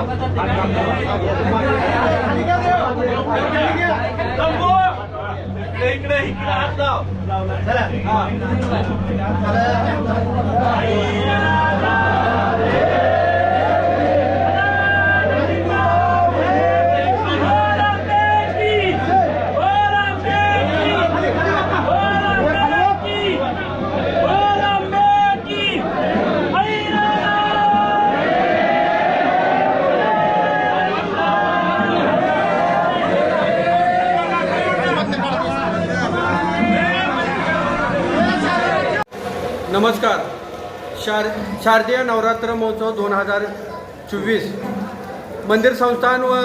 इकडे इकडे इकडे हात लाव नमस्कार. शार शारदीय नवरात्र महोत्सव दोन हजार चोवीस. मंदिर संस्थान व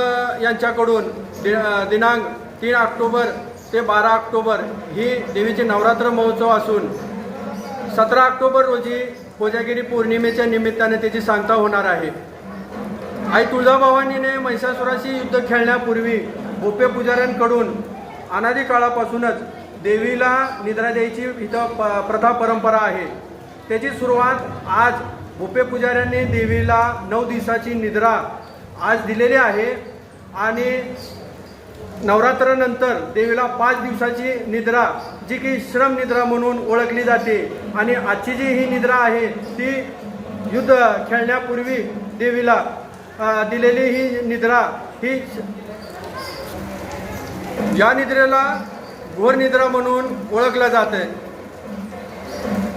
यांच्याकडून दि दिनांक तीन ऑक्टोबर ते बारा ऑक्टोबर ही देवीचे नवरात्र महोत्सव असून सतरा ऑक्टोबर रोजी कोजागिरी पौर्णिमेच्या निमित्ताने त्याची सांगता होणार आहे. आई तुळजाभवानीने महिषासुराशी युद्ध खेळण्यापूर्वी भोपे पुजाऱ्यांकडून अनादी काळापासूनच देवीला निद्रा द्यायची इथं प प्रथा परंपरा आहे. त्याची सुरुवात आज भोपे पुजाऱ्यांनी देवीला नऊ दिवसाची निद्रा आज दिलेली आहे आणि नवरात्रानंतर देवीला पाच दिवसाची निद्रा जी की श्रम निद्रा म्हणून ओळखली जाते. आणि आजची जी ही निद्रा आहे ती युद्ध खेळण्यापूर्वी देवीला दिलेली ही निद्रा ही या निद्रेला घोर निद्रा म्हणून ओळखलं जातं